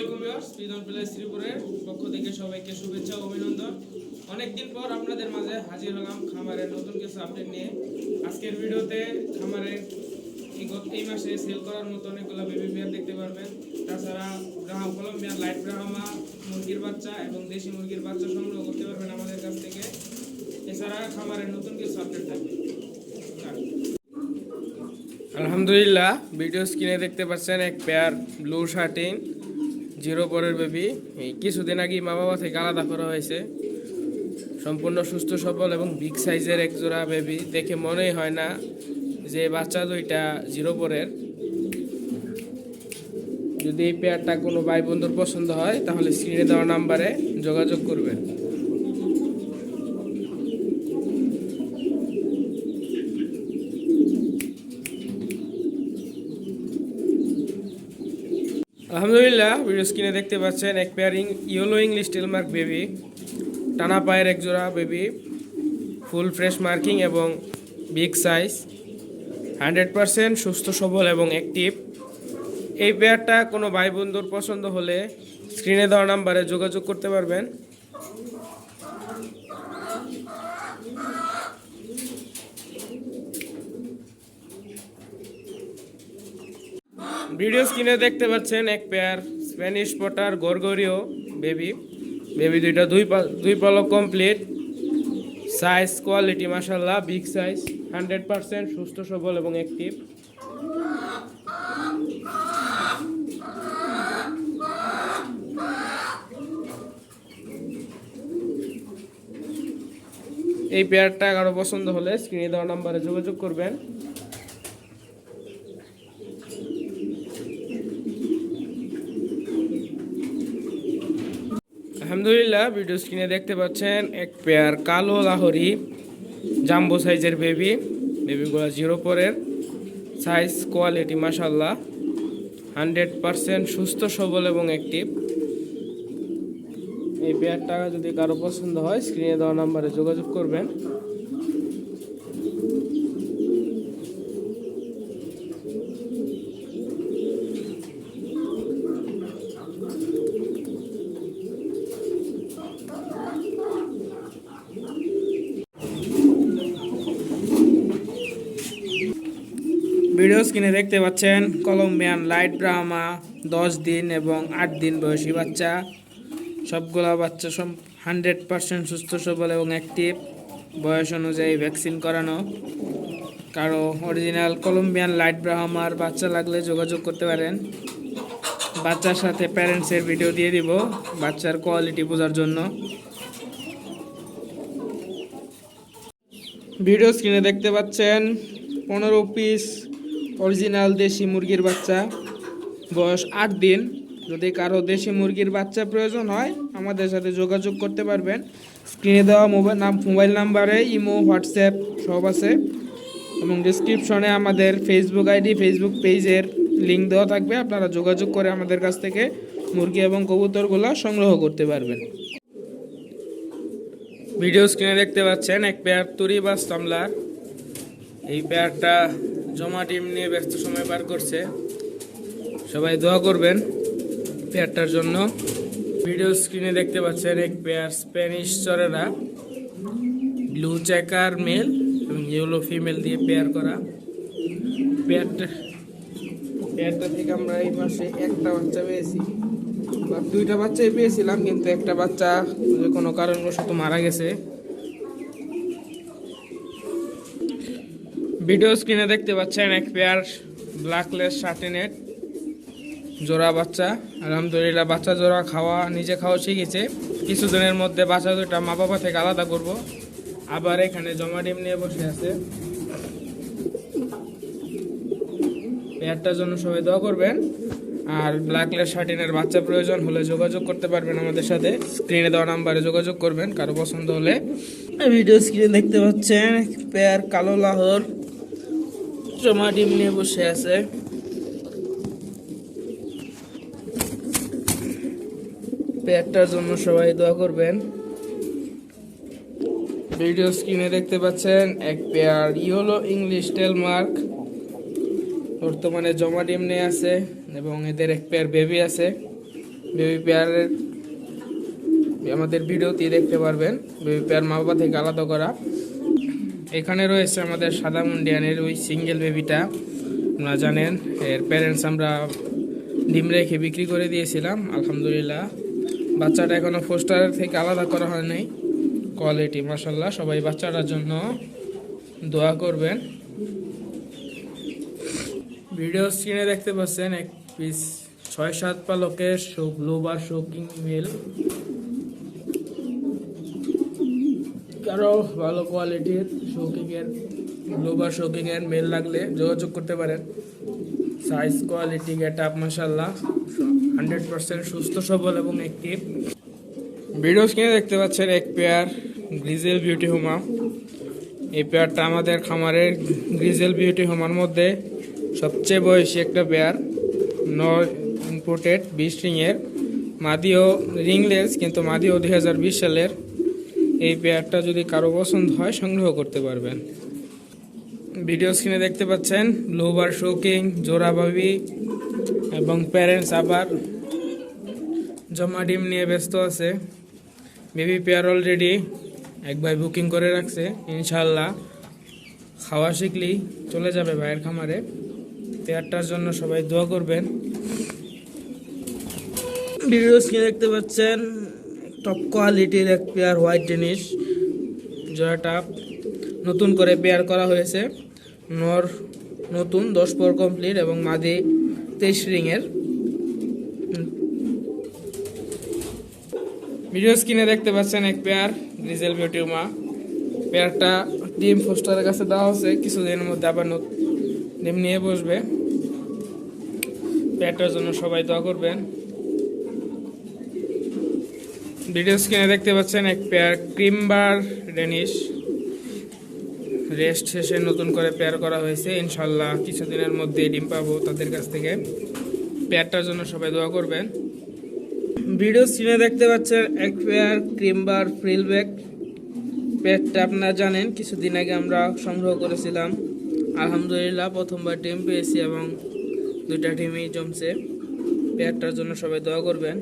আলাইকুম viewers ফ্রিদম place শ্রীপুরের পক্ষ থেকে সবাইকে শুভেচ্ছা অভিনন্দন। অনেকদিন পর আপনাদের মাঝে হাজির হলাম খামারের নতুন কিছু আপডেট নিয়ে। আজকের ভিডিওতে খামারের এই মাসে সেল করার মতো অনেকগুলো বেবি পেয়ার দেখতে পারবেন। তাছাড়া ব্রাহ্ম কলম্বিয়ান লাইট ব্রাহ্মা মুরগির বাচ্চা এবং দেশি মুরগির বাচ্চা সংগ্রহ করতে পারবেন আমাদের কাছ থেকে। এছাড়া খামারের নতুন কিছু আপডেট থাকবে। আলহামদুলিল্লাহ ভিডিও স্ক্রিনে দেখতে পাচ্ছেন এক পেয়ার ব্লু শার্টিং জিরো পরের বেবি। কিছুদিন আগে মা বাবা থেকে আলাদা করা হয়েছে। সম্পূর্ণ সুস্থ, সবল এবং বিগ সাইজের এক জোড়া বেবি। দেখে মনেই হয় না যে বাচ্চা দুইটা জিরো পরের। যদি এই পেয়ারটা কোনো ভাই বন্ধুর পছন্দ হয়, তাহলে স্ক্রিনে দেওয়া নাম্বারে যোগাযোগ করবেন। আলহামদুলিল্লাহ ভিডিও স্ক্রিনে দেখতে পাচ্ছেন এক পেয়ারিং ইয়েলো ইংলিশ টেলমার্ক বেবি টানা পায়ের এক জোড়া বেবি ফুল ফ্রেশ মার্কিং এবং বিগ সাইজ হান্ড্রেড পারসেন্ট সুস্থ, সবল এবং অ্যাক্টিভ এই পেয়ারটা কোনো ভাই বন্ধুর পছন্দ হলে স্ক্রিনে দেওয়া নাম্বারে যোগাযোগ করতে পারবেন। ভিডিও স্ক্রিনে দেখতে পাচ্ছেন এক পেয়ার স্প্যানিশ পটার গরগরিও বেবি বেবি দুইটা, দুই দুই পালক কমপ্লিট সাইজ কোয়ালিটি মাসাল্লাহ বিগ সাইজ হান্ড্রেড পারসেন্ট সুস্থ, সবল এবং অ্যাক্টিভ এই পেয়ারটা কারও পছন্দ হলে স্ক্রিনে দেওয়া নাম্বারে যোগাযোগ করবেন। আলহামদুলিল্লাহ ভিডিও স্ক্রিনে দেখতে পাচ্ছেন এক পেয়ার কালো লাহরি জাম্বো সাইজের বেবি বেবিগুলো জিরো পরের সাইজ কোয়ালিটি মাসাল্লাহ হান্ড্রেড পারসেন্ট সুস্থ, সবল এবং অ্যাক্টিভ এই পেয়ারটা যদি কারও পছন্দ হয় স্ক্রিনে দেওয়া নাম্বারে যোগাযোগ করবেন ভিডিও স্ক্রিনে দেখতে পাচ্ছেন কলম্বিয়ান লাইট ব্রাহ্মা দশ দিন এবং আট দিন বয়সী বাচ্চা। সবগুলা বাচ্চা সব হান্ড্রেড পার্সেন্ট সুস্থ, সবল এবং অ্যাক্টিভ বয়স অনুযায়ী ভ্যাকসিন করানো। কারও অরিজিনাল কলম্বিয়ান লাইট ব্রাহ্মার বাচ্চা লাগলে যোগাযোগ করতে পারেন। বাচ্চার সাথে প্যারেন্টসের ভিডিও দিয়ে দিব, বাচ্চার কোয়ালিটি বোঝার জন্য। ভিডিও স্ক্রিনে দেখতে পাচ্ছেন, পনেরো পিস অরিজিনাল দেশি মুরগির বাচ্চা। বয়স আট দিন। যদি কারও দেশি মুরগির বাচ্চা প্রয়োজন হয়, আমাদের সাথে যোগাযোগ করতে পারবেন। স্ক্রিনে দেওয়া মোবাইল নাম মোবাইল নাম্বারে ইমো, হোয়াটসঅ্যাপ সব আছে। এবং ডিসক্রিপশনে আমাদের ফেসবুক আইডি, ফেসবুক পেজের লিঙ্ক দেওয়া থাকবে। আপনারা যোগাযোগ করে আমাদের কাছ থেকে মুরগি এবং কবুতরগুলো সংগ্রহ করতে পারবেন। ভিডিও স্ক্রিনে দেখতে পাচ্ছেন এক পেয়ার তুরি বা তামলার। এই পেয়ারটা জমা টিম নিয়ে ব্যস্ত সময় পার করছে। সবাই দোয়া করবেন পেয়ারটার জন্য। ভিডিও স্ক্রিনে দেখতে পাচ্ছেন এক পেয়ার স্প্যানিশ চরেরা। ব্লু চেকার মেল এবং ইয়েলো ফিমেল দিয়ে পেয়ার করা। পেয়ারটা পেয়ারটা থেকে আমরা এই মাসে একটা বাচ্চা পেয়েছি। দুইটা বাচ্চাই পেয়েছিলাম, কিন্তু একটা বাচ্চা কোনো কারণবশত মারা গেছে। ভিডিও স্ক্রিনে দেখতে পাচ্ছেন এক পেয়ার ব্ল্যাকলেস শার্টিনেট জোড়া বাচ্চা। আলহামদুলিল্লাহ, বাচ্চা জোড়া খাওয়া, নিজে খাওয়া শিখেছে। কিছুদিনের মধ্যে বাচ্চা দুটা মা বাবা থেকে আলাদা করব। আবার এখানে জমা ডিম নিয়ে বসে আছে। পেয়ারটার জন্য সবাই দোয়া করবেন। আর ব্ল্যাকলেস শার্টিনের বাচ্চা প্রয়োজন হলে যোগাযোগ করতে পারবেন আমাদের সাথে। স্ক্রিনে দেওয়া নাম্বারে যোগাযোগ করবেন, কারও পছন্দ হলে। ভিডিও স্ক্রিনে দেখতে পাচ্ছেন পেয়ার কালো লাহোর। জমা ডিম নিয়ে বসে আছে। পেয়ারটার জন্য সবাই দোয়া করবেন। ভিডিও স্ক্রিনে দেখতে পাচ্ছেন, এক পেয়ার ইয়েলো ইংলিশ টেলমার্ক বর্তমানে জমা ডিম নিয়ে আছে এবং এদের এক পেয়ার বেবি আছে। বেবি পেয়ারের আমাদের ভিডিওতে দেখতে পারবেন। বেবি পেয়ার মা বাবা থেকে আলাদা করা। এখানে রয়েছে আমাদের সাদা মুন্ডিয়ানের ওই সিঙ্গেল বেবিটা আপনারা জানেন, এর প্যারেন্টস আমরা ডিম রেখে বিক্রি করে দিয়েছিলাম, আলহামদুলিল্লাহ। বাচ্চাটা এখনও পোস্টার থেকে আলাদা করা হয় নাই। কোয়ালিটি মাসাল্লাহ সবাই বাচ্চাটার জন্য দোয়া করবেন। ভিডিও স্ক্রিনে দেখতে পাচ্ছেন, এক পিস ছয় সাত পালকের শোক লোবার শোকিং মিল কারও ভালো কোয়ালিটির শৌকিংয়ের গ্লোবার শৌকিংয়ের মেল লাগলে যোগাযোগ করতে পারেন। সাইজ কোয়ালিটি আপ মাসাল্লাহ হান্ড্রেড পার্সেন্ট সুস্থ, সবল এবং একটি ভিডিও স্ক্রিনে দেখতে পাচ্ছেন এক পেয়ার গ্রিজেল বিউটি হোমা এই পেয়ারটা আমাদের খামারের গ্রিজেল বিউটি হোমার মধ্যে সবচেয়ে বয়সী একটা পেয়ার ন ইম্পোর্টেড বিশ রিংয়ের মাদিও রিংলেস কিন্তু মাদিও দুই হাজার বিশ সালের। এই পেয়ারটা যদি কারও পছন্দ হয়, সংগ্রহ করতে পারবেন। ভিডিও স্ক্রিনে দেখতে পাচ্ছেন, লোবার শোকিং জোড়া বাবি এবং প্যারেন্টস আবার জমা ডিম নিয়ে ব্যস্ত আছে। বেবি পেয়ার অলরেডি এক ভাই বুকিং করে রাখছে ইনশাল্লাহ খাওয়া শিখলেই চলে যাবে ভাইয়ের খামারে। পেয়ারটার জন্য সবাই দোয়া করবেন। ভিডিও স্ক্রিনে দেখতে পাচ্ছেন টপ কোয়ালিটির এক পেয়ার হোয়াইট টেনিস জোড়াটা নতুন করে পেয়ার করা হয়েছে। নর, নতুন, দশ পর কমপ্লিট এবং মাদি তেইশ রিংয়ের ভিডিও স্ক্রিনে দেখতে পাচ্ছেন এক পেয়ার গ্রিজেল বিউটিউমা পেয়ারটা ডিম পোস্টারের কাছে দেওয়া হচ্ছে কিছুদিনের মধ্যে আবার ডিম নিয়ে বসবে। পেয়ারটার জন্য সবাই দোয়া করবেন। ভিডিও স্ক্রিনে দেখতে পাচ্ছেন, এক পেয়ার ক্রিমবার ডেনিশ রেস্ট শেষে নতুন করে পেয়ার করা হয়েছে। ইনশাল্লাহ কিছুদিনের মধ্যে ডিম পাবো তাদের কাছ থেকে। পেয়ারটার জন্য সবাই দোয়া করবেন। ভিডিও স্ক্রিনে দেখতে পাচ্ছেন, এক পেয়ার ক্রিমবার ফ্রিল ব্যাগ পেয়ারটা আপনারা জানেন, কিছুদিন আগে আমরা সংগ্রহ করেছিলাম। আলহামদুলিল্লাহ, প্রথমবার ডিম পেয়েছি এবং দুইটা ডিমই জমছে। পেয়ারটার জন্য সবাই দোয়া করবেন।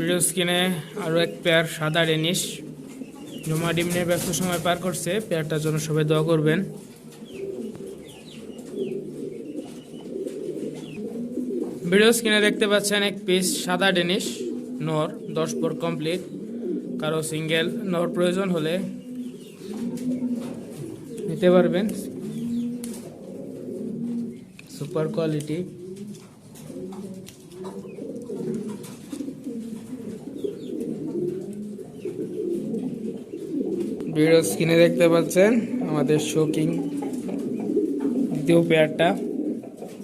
ভিডিও স্ক্রিনে আরও এক পেয়ার সাদা ডেনিশ জমা ডিম নিয়ে ব্যস্ত সময় পার করছে। পেয়ারটার জন্য সবাই দোয়া করবেন। ভিডিও স্ক্রিনে দেখতে পাচ্ছেন এক পিস সাদা ডেনিশ নর দশ পর কমপ্লিট কারও সিঙ্গেল নর প্রয়োজন হলে নিতে পারবেন। সুপার কোয়ালিটি ভিডিও স্ক্রিনে দেখতে পাচ্ছেন আমাদের শোকিং দ্বিতীয় পেয়ারটা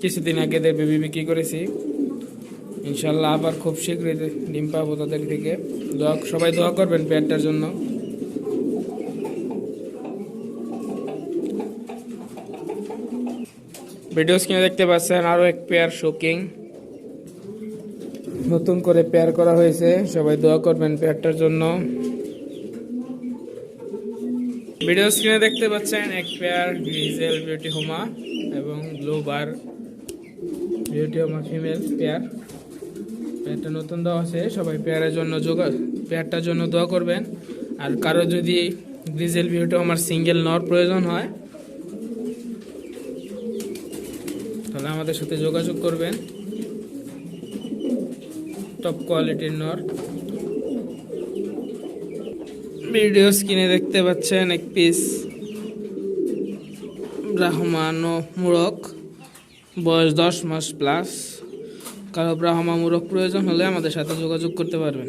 কিছুদিন আগে এদের বেবি বিক্রি করেছি। ইনশাল্লাহ আবার খুব শীঘ্রই ডিম পাবো তাদের থেকে। দোয়া সবাই দোয়া করবেন পেয়ারটার জন্য। ভিডিও স্ক্রিনে দেখতে পাচ্ছেন আরও এক পেয়ার শোকিং নতুন করে পেয়ার করা হয়েছে। সবাই দোয়া করবেন পেয়ারটার জন্য। ভিডিও স্ক্রিনে দেখতে পাচ্ছেন এক পেয়ার গ্রিজেল বিউটি হোমা এবং blue bar beauty homer female pair পেয়ারটা নতুন দেওয়া আছে সবাই পেয়ারের জন্য যোগা পেয়ারটার জন্য দোয়া করবেন। আর কারও যদি গ্রিজেল বিউটি হোমার সিঙ্গেল নর প্রয়োজন হয়, তাহলে আমাদের সাথে যোগাযোগ করবেন। টপ কোয়ালিটির নর ভিডিও স্ক্রিনে দেখতে পাচ্ছেন এক পিস ব্রাহ্মণ মুরক বয়স দশ মাস প্লাস কারও ব্রাহ্মা মুরক প্রয়োজন হলে আমাদের সাথে যোগাযোগ করতে পারবেন।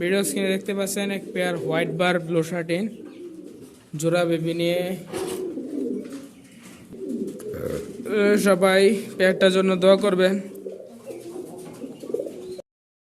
ভিডিও স্ক্রিনে দেখতে পাচ্ছেন এক pair white bar blue satin জোড়া বেবি নিয়ে। সবাই পেয়ারটার জন্য দোয়া করবেন।